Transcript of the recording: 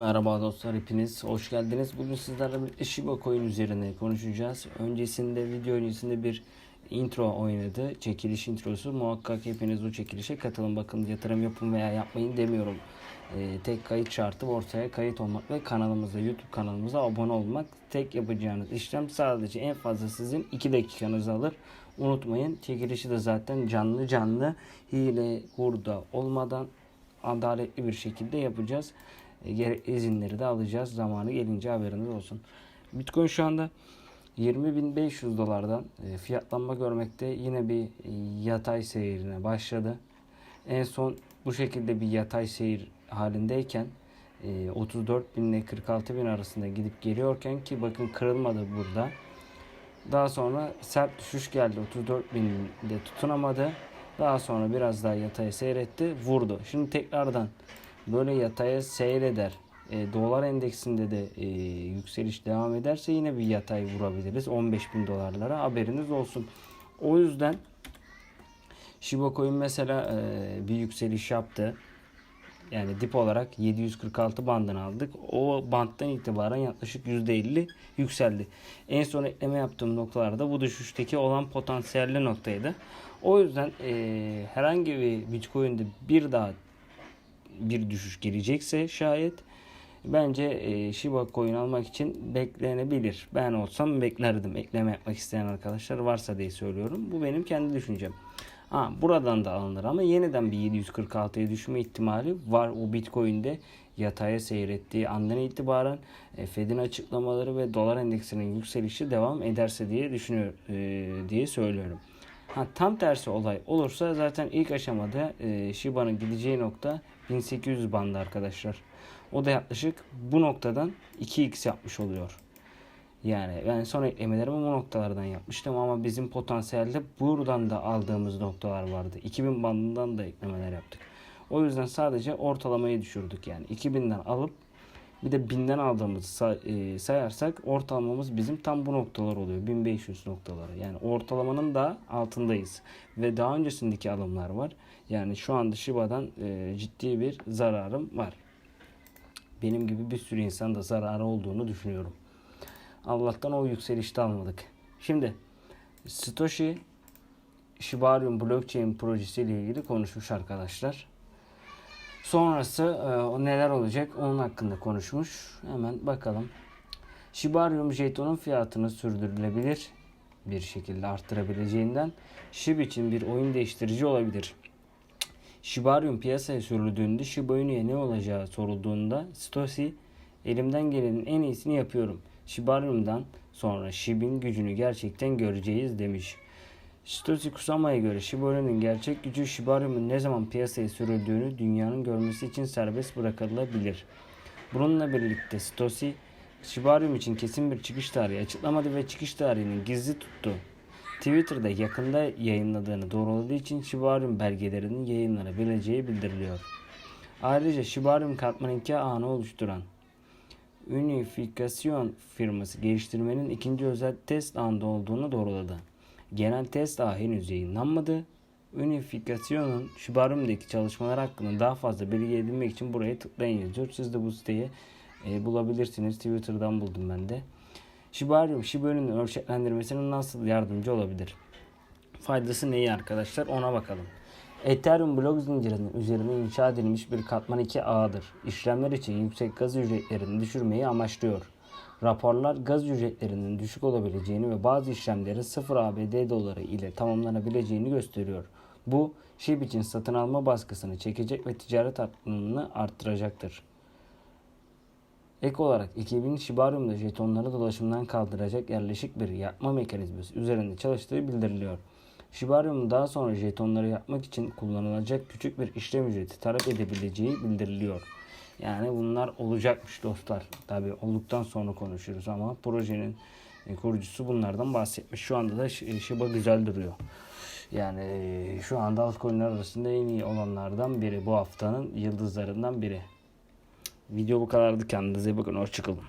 Merhaba dostlar hepiniz hoş geldiniz. Bugün sizlerle birlikte Shiba Coin üzerine konuşacağız. Öncesinde video öncesinde bir intro oynadı. Çekiliş introsu. Muhakkak hepiniz o çekilişe katılın. Bakın yatırım yapın veya yapmayın demiyorum. Ee, tek kayıt şartı ortaya kayıt olmak ve kanalımıza YouTube kanalımıza abone olmak. Tek yapacağınız işlem sadece en fazla sizin 2 dakikanızı alır. Unutmayın çekilişi de zaten canlı canlı hile hurda olmadan adaletli bir şekilde yapacağız. E, izinleri de alacağız. Zamanı gelince haberiniz olsun. Bitcoin şu anda 20.500 dolardan e, fiyatlanma görmekte. Yine bir e, yatay seyrine başladı. En son bu şekilde bir yatay seyir halindeyken 34 bin ile 46 bin arasında gidip geliyorken ki bakın kırılmadı burada. Daha sonra sert düşüş geldi. 34 binde tutunamadı. Daha sonra biraz daha yataya seyretti. Vurdu. Şimdi tekrardan böyle yataya seyreder. E, dolar endeksinde de e, yükseliş devam ederse yine bir yatay vurabiliriz. 15 bin dolarlara haberiniz olsun. O yüzden Shiba Coin mesela e, bir yükseliş yaptı. Yani dip olarak 746 bandını aldık. O banttan itibaren yaklaşık %50 yükseldi. En son ekleme yaptığım noktalarda bu düşüşteki olan potansiyelli noktaydı. O yüzden e, herhangi bir Bitcoin'de bir daha bir düşüş gelecekse şayet bence e, Shiba Coin almak için beklenebilir. Ben olsam beklerdim. Ekleme yapmak isteyen arkadaşlar varsa diye söylüyorum. Bu benim kendi düşüncem. Ha, buradan da alınır ama yeniden bir 746'ya düşme ihtimali var o Bitcoin'de yataya seyrettiği andan itibaren e, Fed'in açıklamaları ve dolar endeksinin yükselişi devam ederse diye düşünüyor e, diye söylüyorum. Ha, tam tersi olay olursa zaten ilk aşamada e, Shiba'nın gideceği nokta 1800 bandı arkadaşlar. O da yaklaşık bu noktadan 2x yapmış oluyor. Yani ben son eklemelerimi bu noktalardan yapmıştım ama bizim potansiyelde buradan da aldığımız noktalar vardı. 2000 bandından da eklemeler yaptık. O yüzden sadece ortalamayı düşürdük yani. 2000'den alıp bir de 1000'den aldığımızı e, sayarsak ortalamamız bizim tam bu noktalar oluyor. 1500 noktaları. Yani ortalamanın da altındayız. Ve daha öncesindeki alımlar var. Yani şu anda Shiba'dan e, ciddi bir zararım var. Benim gibi bir sürü insan da zararı olduğunu düşünüyorum. Allah'tan o yükselişte almadık. Şimdi Satoshi Shibarium blockchain projesiyle ilgili konuşmuş arkadaşlar. Sonrası e, neler olacak onun hakkında konuşmuş. Hemen bakalım. Shibarium jetonun fiyatını sürdürülebilir bir şekilde arttırabileceğinden SHIB için bir oyun değiştirici olabilir. Shibarium piyasaya sürüldüğünde Shiba Inu'ya ne olacağı sorulduğunda Satoshi elimden gelenin en iyisini yapıyorum. Shibarium'dan sonra SHIB'in gücünü gerçekten göreceğiz demiş. Satoshi Kusama'ya göre Shiba Inu'nun gerçek gücü Shibarium'un ne zaman piyasaya sürüldüğünü dünyanın görmesi için serbest bırakılabilir. Bununla birlikte Satoshi Shibarium için kesin bir çıkış tarihi açıklamadı ve çıkış tarihini gizli tuttu. Twitter'da yakında yayınladığını doğruladığı için Shibarium belgelerinin yayınlanabileceği bildiriliyor. Ayrıca Shibarium katman 2 ağını oluşturan Unifikasyon firması geliştirmenin ikinci özel test ağında olduğunu doğruladı. Genel test ağı henüz yayınlanmadı. Unifikasyonun Shibarium'daki çalışmalar hakkında daha fazla bilgi edinmek için buraya tıklayın yazıyor. Siz de bu siteyi e, bulabilirsiniz. Twitter'dan buldum ben de. Shibarium, Shiba Inu'nun ölçeklendirmesine nasıl yardımcı olabilir? Faydası neyi arkadaşlar ona bakalım. Ethereum blok zincirinin üzerine inşa edilmiş bir katman 2 ağıdır. İşlemler için yüksek gaz ücretlerini düşürmeyi amaçlıyor. Raporlar gaz ücretlerinin düşük olabileceğini ve bazı işlemlerin 0 ABD doları ile tamamlanabileceğini gösteriyor. Bu SHIB için satın alma baskısını çekecek ve ticaret atılımını arttıracaktır. Ek olarak 2000 Shibarium'da jetonları dolaşımdan kaldıracak yerleşik bir yapma mekanizması üzerinde çalıştığı bildiriliyor. Shibarium'un daha sonra jetonları yapmak için kullanılacak küçük bir işlem ücreti talep edebileceği bildiriliyor. Yani bunlar olacakmış dostlar. Tabi olduktan sonra konuşuruz ama projenin e, kurucusu bunlardan bahsetmiş. Şu anda da Sh- Shiba güzel duruyor. Yani e, şu anda altcoin'ler arasında en iyi olanlardan biri. Bu haftanın yıldızlarından biri. Video bu kadardı. Kendinize iyi bakın. Hoşçakalın.